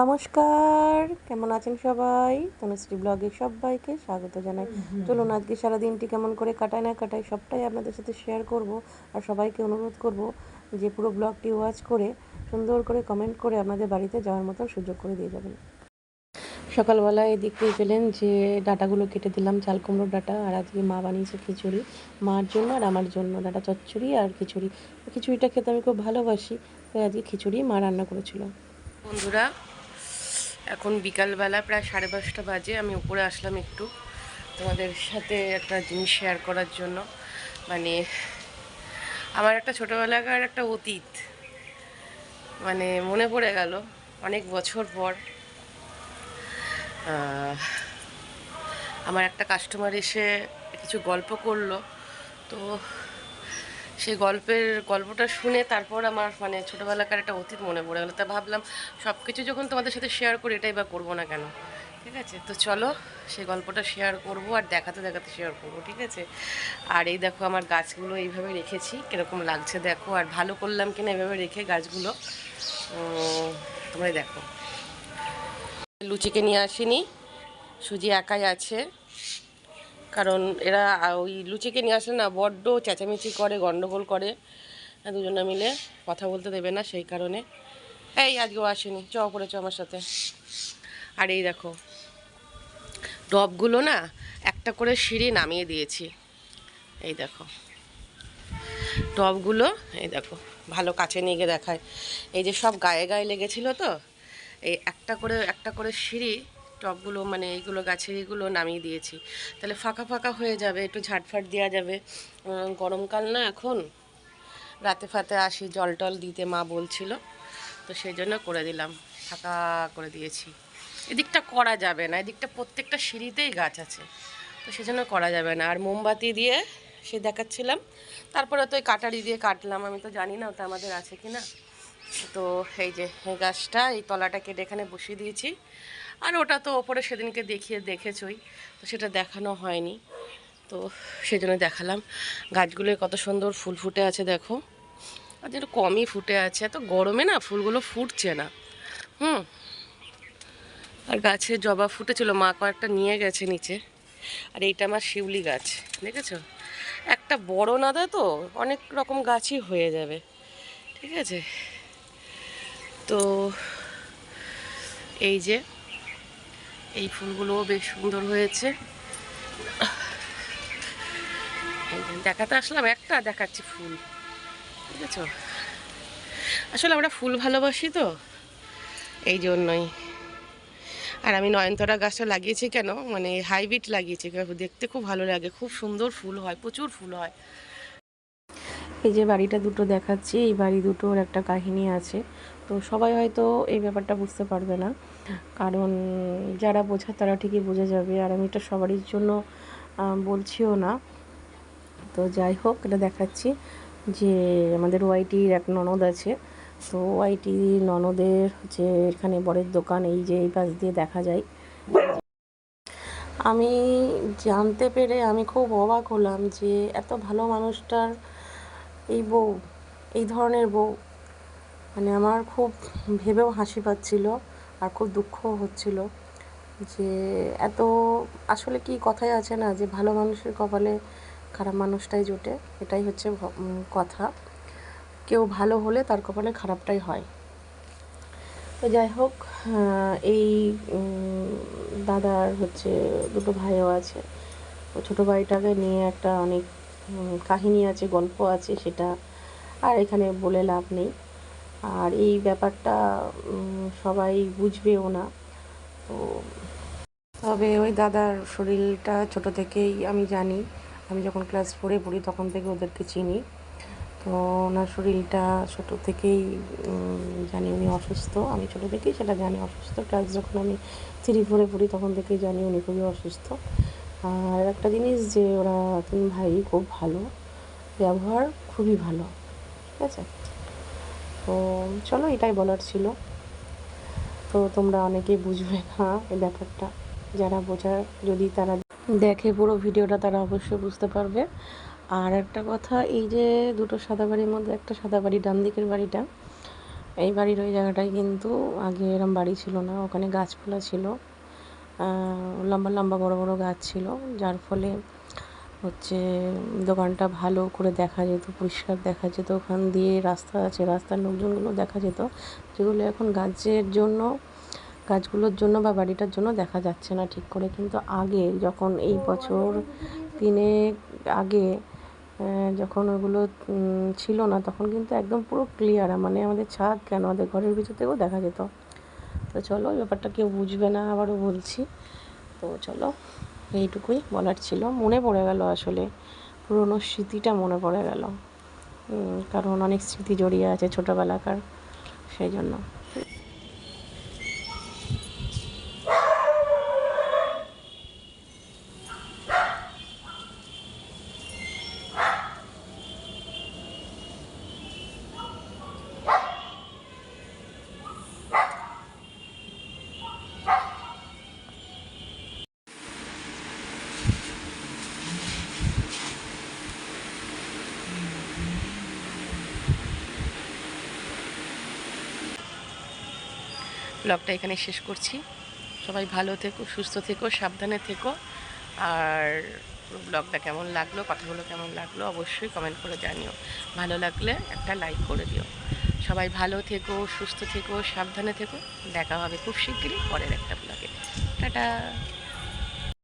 নমস্কার, কেমন আছেন সবাই? তনুশ্রী ব্লগে সবাইকে স্বাগত জানাই। চলুন, আজকে সারা দিনটি কেমন করে কাটায় না কাটায় সবটাই আপনাদের সাথে শেয়ার করব আর সবাইকে অনুরোধ করব যে পুরো ব্লগটি ওয়াচ করে, সুন্দর করে কমেন্ট করে আপনাদের বাড়িতে যাওয়ার মতো সুযোগ করে দিয়ে যাবেন। সকালবেলায় দেখতেই পেলেন যে ডাটাগুলো কেটে দিলাম, চাল কুমড়োর ডাটা আর আজকে মা বানিয়েছে খিচুড়ি। মার জন্য আর আমার জন্য, ডাটা চচ্চড়ি আর খিচুড়ি। খিচুড়িটা খেতে আমি খুব ভালোবাসি, তাই আজকে খিচুড়ি মা রান্না করেছিল। বন্ধুরা এখন বিকালবেলা প্রায় সাড়ে পাঁচটা বাজে, আমি উপরে আসলাম একটু তোমাদের সাথে একটা জিনিস শেয়ার করার জন্য। মানে আমার একটা ছোটোবেলাকার একটা অতীত মানে মনে পড়ে গেল অনেক বছর পর আমার একটা কাস্টমার এসে কিছু গল্প করল। তো সেই গল্পের গল্পটা শুনে তারপর আমার মানে ছোটোবেলাকার একটা অতীত মনে পড়ে গেলো। তা ভাবলাম সব কিছু যখন তোমাদের সাথে শেয়ার করি এটাই বা করব না কেন? ঠিক আছে? তো চলো সেই গল্পটা শেয়ার করব আর দেখাতে দেখাতে শেয়ার করব ঠিক আছে? আর এই দেখো আমার গাছগুলো এইভাবে রেখেছি কীরকম লাগছে দেখো। আর ভালো করলাম কিনা এইভাবে রেখে গাছগুলো। উম, তোমরাই দেখো। লুচিকে নিয়ে আসিনি সুজি একাই আছে। কারণ এরা ওই লুচিকে নিয়ে আসলে না, বড্ড চেঁচামেচি করে, গন্ডগোল করে দুজনে মিলে কথা বলতে দেবে না সেই কারণে। এই, আজকেও আসেনি, চ চ আমার সাথে। আর এই দেখো টবগুলো না, একটা করে সিঁড়ি নামিয়ে দিয়েছি। এই দেখো টবগুলো এই দেখো, ভালো কাছে নিয়ে গিয়ে দেখায়। এই যে সব গায়ে গায়ে লেগেছিল তো, এই একটা করে একটা করে সিঁড়ি টবগুলো মানে এইগুলো গাছের এইগুলো নামিয়ে দিয়েছি। তাহলে ফাঁকা ফাঁকা হয়ে যাবে, একটু ঝাটফাট দেওয়া যাবে। গরমকাল না এখন। রাতে ফাতে আসি, জল টল দিতে মা বলছিল। তো সেই জন্য করে দিলাম, ফাঁকা করে দিয়েছি। এদিকটা করা যাবে না, এদিকটা প্রত্যেকটা সিঁড়িতেই গাছ আছে। তো সেজন্য করা যাবে না। আর মোমবাতি দিয়ে সে দেখাচ্ছিলাম। তারপরে তো ওই কাটারি দিয়ে কাটলাম, আমি তো জানি না ওটা আমাদের আছে কি না তো এই যে গাছটা, এই তলাটা কেটে এখানে বসিয়ে দিয়েছি। আর ওটা তো ওপরে সেদিনকে দেখিয়ে দেখেছই, তো সেটা দেখানো হয়নি। তো সেই জন্য দেখালাম। গাছগুলোয় কত সুন্দর ফুল ফুটে আছে, দেখো। আর যেটা কমই ফুটে আছে, এত গরমে না ফুলগুলো ফুটছে না। হুম। আর গাছে জবা ফুটেছিল, মা কয়েকটা নিয়ে গেছে নিচে। আর এইটা আমার শিউলি গাছ, দেখেছ? একটা বড় নাদা তো, অনেক রকম গাছই হয়ে যাবে, ঠিক আছে? তো এই যে, এই ফুলগুলোও বেশ সুন্দর হয়েছে। দেখাতে আসলাম, একটা দেখাচ্ছি ফুল। ঠিক আছে আসলে আমরা ফুল ভালোবাসি তো, এই জন্যই। আর আমি নয়নতরা গাছটা লাগিয়েছি কেন? মানে হাইব্রিড লাগিয়েছি দেখতে খুব ভালো লাগে, খুব সুন্দর ফুল হয়, প্রচুর ফুল হয়। এই যে বাড়িটা দুটো দেখাচ্ছি, এই বাড়ি দুটোর একটা কাহিনী আছে। তো সবাই হয়তো এই ব্যাপারটা বুঝতে পারবে না। কারণ যারা বোঝার তারা ঠিকই বুঝে যাবে আর আমি এটা সবারই জন্য বলছিও না। তো যাই হোক, এটা দেখাচ্ছি যে আমাদের ওয়াইটির এক ননদ আছে। তো ওয়াইটি ননদের হচ্ছে এখানে বরের দোকান, এই যে এই পাশ দিয়ে দেখা যায়। আমি জানতে পেরে আমি খুব অবাক হলাম যে এত ভালো মানুষটার এই বউ, এই ধরনের বউ মানে আমার খুব ভেবেও হাসি পাচ্ছিল আর খুব দুঃখও হচ্ছিল যে এত, আসলে কি কথাই আছে না যে ভালো মানুষের কপালে খারাপ মানুষটাই জোটে, এটাই হচ্ছে কথা। কেউ ভালো হলে তার কপালে খারাপটাই হয়। তো যাই হোক এই দাদার হচ্ছে দুটো ভাইও আছে। ছোটো ভাইটাকে নিয়ে একটা অনেক কাহিনী আছে, গল্প আছে সেটা, আর এখানে বলে লাভ নেই। আর এই ব্যাপারটা সবাই বুঝবেও না। তো তবে ওই দাদার শরীরটা ছোট থেকেই আমি জানি। আমি যখন ক্লাস ফোরে পড়ি তখন থেকে ওদেরকে চিনি। তো ওনার শরীরটা ছোট থেকেই জানি উনি অসুস্থ। আমি ছোট থেকেই সেটা জানি, অসুস্থ। ক্লাস যখন আমি থ্রি ফোরে পড়ি তখন থেকেই জানি উনি খুবই অসুস্থ। আর একটা জিনিস যে ওরা তিন ভাই খুব ভালো। ব্যবহার খুবই ভালো। ঠিক আছে? তো চলো এটাই বলার ছিল। তো তোমরা অনেকেই বুঝবে না এই ব্যাপারটা। যারা বোঝার, যদি তারা দেখে পুরো ভিডিওটা, তারা অবশ্যই বুঝতে পারবে। আর একটা কথা, এই যে দুটো সাদা বাড়ির মধ্যে, একটা সাদা বাড়ি ডান দিকের বাড়িটা, এই বাড়ির ওই জায়গাটায় কিন্তু আগে এরম বাড়ি ছিল না। ওখানে গাছপালা ছিল লম্বা লম্বা বড় বড় গাছ ছিল, যার ফলে হচ্ছে দোকানটা ভালো করে দেখা যেত, পরিষ্কার দেখা যেত, ওখান দিয়ে রাস্তা আছে, রাস্তার লোকজনগুলো দেখা যেত, যেগুলো এখন গাছের জন্য, গাছগুলোর জন্য বা বাড়িটার জন্য দেখা যাচ্ছে না ঠিক করে। কিন্তু আগে যখন এই বছর তিনে আগে যখন ওগুলো ছিল না, তখন কিন্তু একদম পুরো ক্লিয়ার মানে আমাদের ছাদ কেন, আমাদের ঘরের ভিতর থেকেও দেখা যেত। তো চলো ব্যাপারটা কেউ বুঝবে না, আবারও বলছি। তো চলো। এইটুকুই বলার ছিল। মনে পড়ে গেল আসলে। পুরনো স্মৃতিটা মনে পড়ে গেল। কারণ অনেক স্মৃতি জড়িয়ে আছে ছোটোবেলাকার, সেই জন্য। ব্লগটা এখানে শেষ করছি। সবাই ভালো থেকো, সুস্থ থেকো, সাবধানে থেকো। আর ব্লগটা কেমন লাগল, কথাগুলো কেমন লাগল অবশ্যই কমেন্ট করে জানিও। ভালো লাগলে একটা লাইক করে দিও। সবাই ভালো থেকো, সুস্থ থেকো, সাবধানে থেকো। দেখা হবে খুব শিগগিরই পরের একটা ব্লগে টাটা!